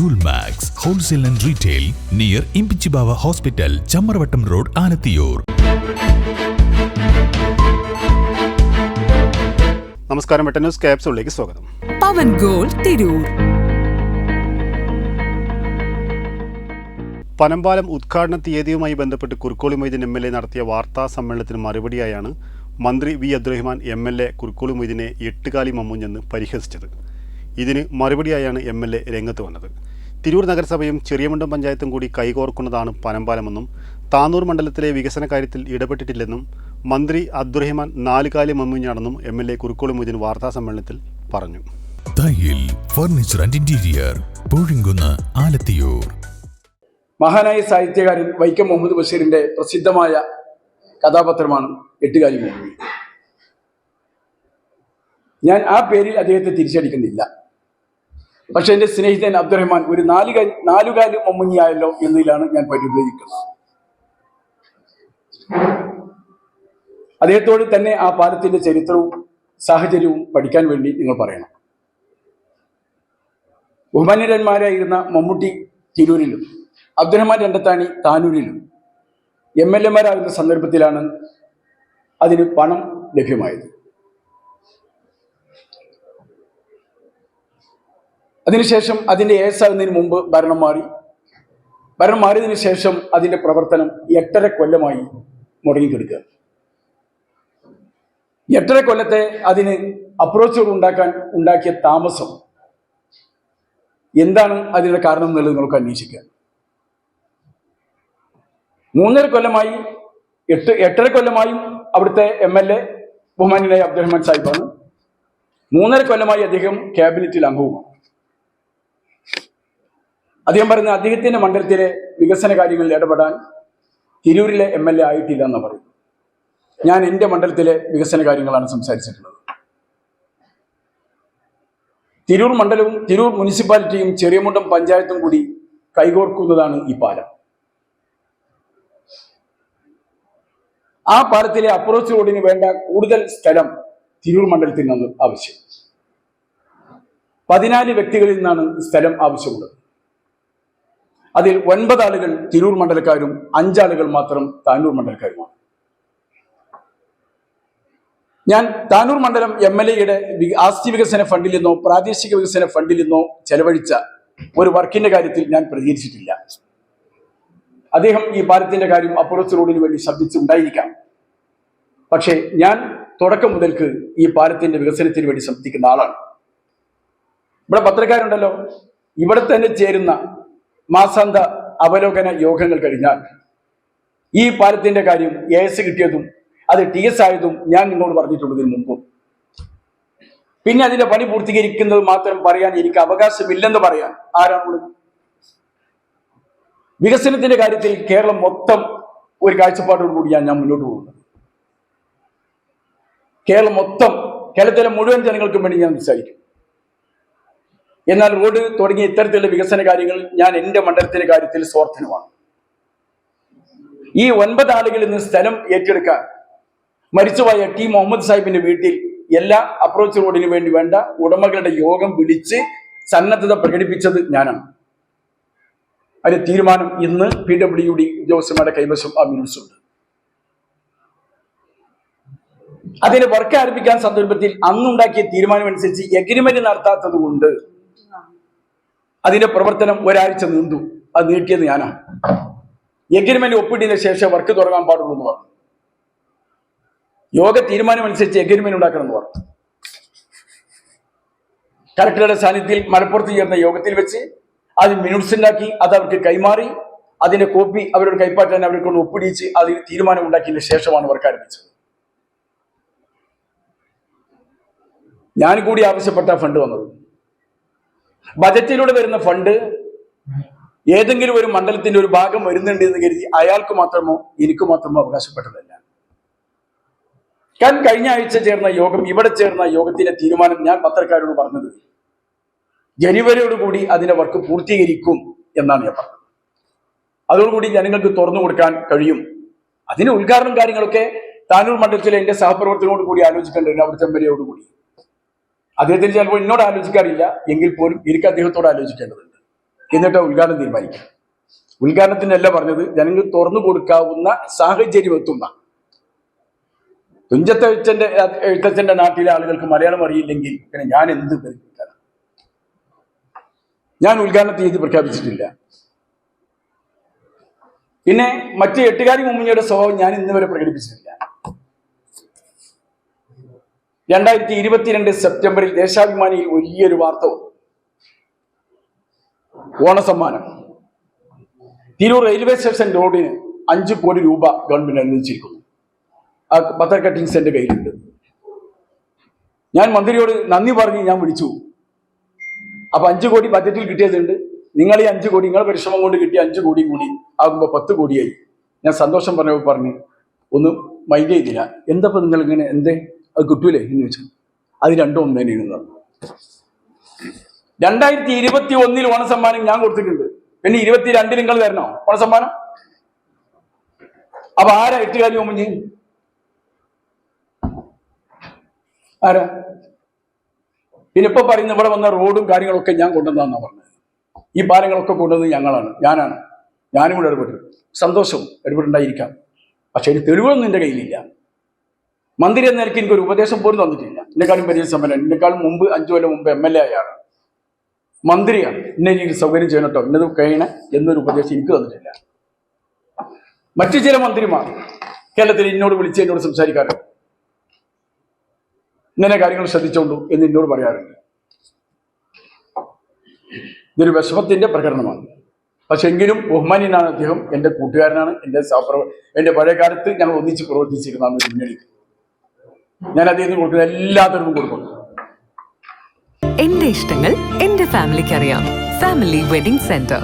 Jewel max wholesale and retail near Imbichibava hospital Chamravattam road Alathiyur നമസ്കാരം Vetta news ക്യാപ്സുകളിലേക്ക് സ്വാഗതം. പവൻ goal Tirur. Panambalam ഉദ്ഘാടന തീയതിയുമായി ബന്ധപ്പെട്ട് Kurukkoli Moideen M L A നടത്തിയ വാർത്താ സമ്മേളനത്തിന് മറുപടിയായാണ് മന്ത്രി V Abdurahiman M L A Kurukkoli മൊയ്തീനെ എട്ടുകാലി മമ്മൂഞ്ഞെന്ന് പരിഹസിച്ചത്. ഇതിന് മറുപടിയായാണ് എം എൽ എ രംഗത്ത് വന്നത്. തിരൂർ നഗരസഭയും ചെറിയമുണ്ടം പഞ്ചായത്തും കൂടി കൈകോർക്കുന്നതാണ് പനമ്പാലമെന്നും താന്നൂർ മണ്ഡലത്തിലെ വികസന കാര്യത്തിൽ ഇടപെട്ടിട്ടില്ലെന്നും മന്ത്രി അബ്ദുറഹിമാൻ നാലുകാലി മമ്മിഞ്ഞാണെന്നും M L A Kurukkoli Moideen വാർത്താ സമ്മേളനത്തിൽ പറഞ്ഞു. Furniture and interior Alathiyur. മഹാനായ സാഹിത്യകാരൻ വൈക്കം മുഹമ്മദ് ബഷീറിന്റെ പ്രസിദ്ധമായ കഥാപാത്രമാണ് എട്ടുകാലി മോഹൻ ഞാൻ ആ പേരിൽ അദ്ദേഹത്തെ തിരിച്ചടിക്കുന്നില്ല. പക്ഷെ എന്റെ സ്നേഹിതൻ അബ്ദുറഹ്മാൻ ഒരു നാല് നാലുകാലി മമ്മുഞ്ഞിയായല്ലോ എന്നതിലാണ് ഞാൻ പരിഗ്രഹിക്കുന്നത് അദ്ദേഹത്തോട് തന്നെ ആ പാലത്തിന്റെ ചരിത്രവും സാഹചര്യവും പഠിക്കാൻ വേണ്ടി നിങ്ങൾ പറയണം. ബഹുമാന്യരന്മാരായിരുന്ന മമ്മൂട്ടി തിരൂരിലും അബ്ദുറഹ്മാൻ രണ്ടത്താണി താനൂരിലും എം എൽ എമാരാകുന്ന സന്ദർഭത്തിലാണ് അതിന് പണം ലഭ്യമായത്. അതിനുശേഷം അതിന്റെ ഏസാകുന്നതിന് മുമ്പ് ഭരണം മാറി. ഭരണം മാറിയതിനു ശേഷം അതിന്റെ പ്രവർത്തനം എട്ടര കൊല്ലമായി മുടങ്ങിക്കെടുക്കുക. എട്ടര കൊല്ലത്തെ അതിന് അപ്രോച്ചുകൾ ഉണ്ടാക്കാൻ ഉണ്ടാക്കിയ താമസം എന്താണ്? അതിന്റെ കാരണം എന്നുള്ളത് നിങ്ങൾക്ക് അന്വേഷിക്കുക മൂന്നര കൊല്ലമായി എട്ട് എട്ടര കൊല്ലമായും അവിടുത്തെ എം എൽ എ ബഹുമാനായ അബ്ദുറഹ്മാൻ സാഹിബാണ്. മൂന്നര കൊല്ലമായി അദ്ദേഹം ക്യാബിനറ്റിൽ അംഗവുമാണ്. അദ്ദേഹം പറയുന്ന അദ്ദേഹത്തിന്റെ മണ്ഡലത്തിലെ വികസന കാര്യങ്ങളിൽ ഇടപെടാൻ തിരൂരിലെ എം എൽ എ ആയിട്ടില്ല എന്ന് പറയും ഞാൻ എന്റെ മണ്ഡലത്തിലെ വികസന കാര്യങ്ങളാണ് സംസാരിച്ചിട്ടുള്ളത്. തിരൂർ മണ്ഡലവും തിരൂർ മുനിസിപ്പാലിറ്റിയും ചെറിയമുണ്ടം പഞ്ചായത്തും കൂടി കൈകോർക്കുന്നതാണ് ഈ പാലം. ആ പാലത്തിലെ അപ്രോച്ച് റോഡിന് വേണ്ട കൂടുതൽ സ്ഥലം തിരൂർ മണ്ഡലത്തിൽ നിന്ന് ആവശ്യം. പതിനാല് വ്യക്തികളിൽ നിന്നാണ് സ്ഥലം ആവശ്യമുള്ളത്. അതിൽ ഒൻപത് ആളുകൾ തിരൂർ മണ്ഡലക്കാരും അഞ്ചാളുകൾ മാത്രം താനൂർ മണ്ഡലക്കാരുമാണ്. ഞാൻ താനൂർ മണ്ഡലം എം എൽ എയുടെ ആസ്തി വികസന ഫണ്ടിൽ നിന്നോ പ്രാദേശിക വികസന ഫണ്ടിൽ നിന്നോ ചെലവഴിച്ച ഒരു വർക്കിന്റെ കാര്യത്തിൽ ഞാൻ പ്രതികരിച്ചിട്ടില്ല. അദ്ദേഹം ഈ പാലത്തിന്റെ കാര്യം അപ്പുറത്ത് റോഡിന് വേണ്ടി ശബ്ദിച്ചുണ്ടായിരിക്കാം. പക്ഷേ ഞാൻ തുടക്കം മുതൽക്ക് ഈ പാലത്തിന്റെ വികസനത്തിന് വേണ്ടി ശബ്ദിക്കുന്ന ആളാണ്. ഇവിടെ പത്രക്കാരുണ്ടല്ലോ. ഇവിടെ തന്നെ ചേരുന്ന മാസാന്ത അവലോകന യോഗങ്ങൾ കഴിഞ്ഞാൽ ഈ പാലത്തിന്റെ കാര്യം എ എസ് കിട്ടിയതും അത് ടി എസ് ആയതും ഞാൻ നിങ്ങളോട് പറഞ്ഞിട്ടുള്ളതിന് മുമ്പും. പിന്നെ അതിന്റെ പണി പൂർത്തീകരിക്കുന്നത് മാത്രം പറയാൻ എനിക്ക് അവകാശമില്ലെന്ന് പറയാൻ ആരാണുള്ളത് വികസനത്തിന്റെ കാര്യത്തിൽ കേരളം മൊത്തം ഒരു കാഴ്ചപ്പാടോട് കൂടിയാണ് ഞാൻ മുന്നോട്ട് പോകുന്നത് കേരളം മൊത്തം കേരളത്തിലെ മുഴുവൻ ജനങ്ങൾക്കും വേണ്ടി ഞാൻ സംസാരിക്കും എന്നാൽ റോഡ് തുടങ്ങിയ ഇത്തരത്തിലുള്ള വികസന കാര്യങ്ങൾ ഞാൻ എന്റെ മണ്ഡലത്തിന്റെ കാര്യത്തിൽ സ്വാർത്ഥനുമാണ്. ഈ ഒൻപത് ആളുകളിൽ നിന്ന് സ്ഥലം ഏറ്റെടുക്കാൻ മരിച്ചുപോയ ടി മുഹമ്മദ് സാഹിബിന്റെ വീട്ടിൽ എല്ലാ അപ്രോച്ച് റോഡിന് വേണ്ടി വേണ്ട ഉടമകളുടെ യോഗം വിളിച്ച് സന്നദ്ധത പ്രകടിപ്പിച്ചത് ഞാനാണ്. അതിന് തീരുമാനം ഇന്ന് പി ഡബ്ല്യു ഡി ഉദ്യോഗസ്ഥന്മാരുടെ കൈവശം ആ മിനിറ്റ്സ് ഉണ്ട്. അതിന് വർക്ക് ആരംഭിക്കാൻ സന്ദർഭത്തിൽ അന്നുണ്ടാക്കിയ തീരുമാനമനുസരിച്ച് എഗ്രിമെന്റ് നടത്താത്തത് കൊണ്ട് അതിന്റെ പ്രവർത്തനം ഒരാഴ്ച നീണ്ടു. അത് നീട്ടിയത് ഞാനാണ് എഗ്രിമെന്റ് ഒപ്പിട്ടതിന് ശേഷം വർക്ക് തുടങ്ങാൻ പാടുള്ളൂ എന്ന് പറഞ്ഞു. യോഗ തീരുമാനമനുസരിച്ച് എഗ്രിമെന്റ് ഉണ്ടാക്കണം എന്ന് പറഞ്ഞു. കളക്ടറുടെ സാന്നിധ്യത്തിൽ മലപ്പുറത്ത് ചേർന്ന യോഗത്തിൽ വെച്ച് അത് മിനിറ്റ്സ് ഉണ്ടാക്കി അത് അവർക്ക് കൈമാറി അതിന്റെ കോപ്പി അവരോട് കൈപ്പാറ്റാൻ അവരെ കൊണ്ട് ഒപ്പിടിച്ച് അതിന് തീരുമാനം ഉണ്ടാക്കിയതിന് ശേഷമാണ് വർക്ക് ആരംഭിച്ചത്. ഞാൻ കൂടി ആവശ്യപ്പെട്ട ഫണ്ട് വന്നത്. ബജറ്റിലൂടെ വരുന്ന ഫണ്ട് ഏതെങ്കിലും ഒരു മണ്ഡലത്തിന്റെ ഒരു ഭാഗം വരുന്നുണ്ട് എന്ന് കരുതി അയാൾക്ക് മാത്രമോ എനിക്ക് മാത്രമോ അവകാശപ്പെട്ടതല്ല. ഞാൻ കഴിഞ്ഞ ആഴ്ച ചേർന്ന യോഗം ഇവിടെ ചേർന്ന യോഗത്തിന്റെ തീരുമാനം ഞാൻ പത്രക്കാരോട് പറഞ്ഞത്. ജനുവരിയോടുകൂടി അതിന്റെ വർക്ക് പൂർത്തീകരിക്കും എന്നാണ് ഞാൻ പറഞ്ഞത്. അതോടുകൂടി ജനങ്ങൾക്ക് തുറന്നു കൊടുക്കാൻ കഴിയും. അതിന് ഉദ്ഘാടനം കാര്യങ്ങളൊക്കെ താനൂർ മണ്ഡലത്തിലെ എന്റെ സഹപ്രവർത്തകരോട് കൂടി ആലോചിക്കേണ്ടതിന് അവിടുത്തെ എം കൂടി. അദ്ദേഹത്തിന് ചിലപ്പോൾ എന്നോട് ആലോചിക്കാറില്ല. എങ്കിൽ പോലും എനിക്ക് അദ്ദേഹത്തോട് ആലോചിക്കേണ്ടതുണ്ട്. എന്നിട്ട് ഉദ്ഘാടനം തീരുമാനിക്കാം. ഉദ്ഘാടനത്തിനല്ല പറഞ്ഞത് ജനങ്ങൾ തുറന്നു കൊടുക്കാവുന്ന സാഹചര്യം എത്തുന്ന. തുഞ്ചത്തെ എഴുത്തച്ഛന്റെ എഴുത്തച്ഛന്റെ നാട്ടിലെ ആളുകൾക്ക് മലയാളം അറിയില്ലെങ്കിൽ പിന്നെ ഞാൻ എന്ത് പരിഗണിക്കണം ഞാൻ ഉദ്ഘാടന തീയതി പ്രഖ്യാപിച്ചിട്ടില്ല. പിന്നെ മറ്റ് എട്ടുകാരി മുമ്മിഞ്ഞയുടെ സ്വഭാവം ഞാൻ ഇന്നുവരെ പ്രകടിപ്പിച്ചിട്ടില്ല. രണ്ടായിരത്തി ഇരുപത്തിരണ്ട് സെപ്റ്റംബറിൽ ദേശാഭിമാനിയിൽ വലിയൊരു വാർത്ത ഓണസമ്മാനം. തിരൂർ റെയിൽവേ സ്റ്റേഷൻ റോഡിന് അഞ്ച് കോടി രൂപ ഗവൺമെന്റ് അനുവദിച്ചിരിക്കുന്നു. ആ പത്ര കട്ടിങ്സ് എന്റെ കയ്യിലുണ്ട്. ഞാൻ മന്ത്രിയോട് നന്ദി പറഞ്ഞ് ഞാൻ വിളിച്ചു. അപ്പൊ അഞ്ചു കോടി ബജറ്റിൽ കിട്ടിയതുണ്ട്. നിങ്ങൾ ഈ അഞ്ചു കോടി നിങ്ങളെ പരിശ്രമം കൊണ്ട് കിട്ടിയ അഞ്ചു കോടിയും കൂടി ആകുമ്പോൾ പത്ത് കോടിയായി. ഞാൻ സന്തോഷം പറഞ്ഞപ്പോൾ പറഞ്ഞ് ഒന്ന് മൈൻഡ് ചെയ്തില്ല. എന്താ നിങ്ങൾ ഇങ്ങനെ എന്തേ? അത് കിട്ടൂലേ? എന്ന് ചോദിച്ചു. അത് രണ്ടും ഒന്ന് തന്നെയാണ് രണ്ടായിരത്തി ഇരുപത്തി ഒന്നിൽ ഓണസമ്മാനം ഞാൻ കൊടുത്തിട്ടുണ്ട്. പിന്നെ ഇരുപത്തി രണ്ടിൽ നിങ്ങൾ തരണോ ഓണസമ്മാനം? അപ്പൊ ആരാ എട്ടുകാരി മുമ്പ്? ആരാ? പിന്നെ ഇപ്പൊ പറയുന്ന ഇവിടെ വന്ന റോഡും കാര്യങ്ങളൊക്കെ ഞാൻ കൊണ്ടുവന്നാന്നാ പറഞ്ഞത്. ഈ പാലങ്ങളൊക്കെ കൊണ്ടുവന്നത് ഞങ്ങളാണ്. ഞാനാണ്. ഞാനും കൂടെ ഇടപെട്ടു സന്തോഷവും ഇടപെട്ടുണ്ടായിരിക്കാം പക്ഷെ ഒരു തെളിവൊന്നും എന്റെ കയ്യിലില്ല. മന്ത്രി എന്ന നിലയ്ക്ക് എനിക്കൊരു ഉപദേശം പോലും തന്നിട്ടില്ല. എന്നെക്കാളും വലിയ സമ്മേളനം എന്നെക്കാളും മുമ്പ് അഞ്ചു കൊല്ലം മുമ്പ് എം എൽ എ ആയാണ്. മന്ത്രിയാണ്. ഇന്ന രീതിയിൽ സൗകര്യം ചെയ്യണം കേട്ടോ. ഇന്നത് കഴിയണ എന്നൊരു ഉപദേശം എനിക്ക് തന്നിട്ടില്ല. മറ്റു ചില മന്ത്രിമാർ കേരളത്തിൽ എന്നോട് വിളിച്ച് എന്നോട് സംസാരിക്കാറുണ്ട്. ഇങ്ങനെ കാര്യങ്ങൾ ശ്രദ്ധിച്ചോണ്ടു എന്ന് എന്നോട് പറയാറുണ്ട്. ഇതൊരു വിഷമത്തിന്റെ പ്രകടനമാണ്. പക്ഷെ എങ്കിലും ബഹുമാനിയനാണ് അദ്ദേഹം. എന്റെ കൂട്ടുകാരനാണ്. എന്റെ സഹപ്രവ എന്റെ പഴയ കാലത്ത് ഞങ്ങൾ ഒന്നിച്ച് പ്രവർത്തിച്ചിരുന്നാണ് പിന്നണിക്ക് ഞാൻ അദ്ദേഹത്തിന് കൊടുക്കുന്ന എല്ലാത്തിനും കൊടുക്കും. എന്റെ ഇഷ്ടങ്ങൾ എന്റെ ഫാമിലിക്ക് അറിയാം ഫാമിലി വെഡിംഗ് സെന്റർ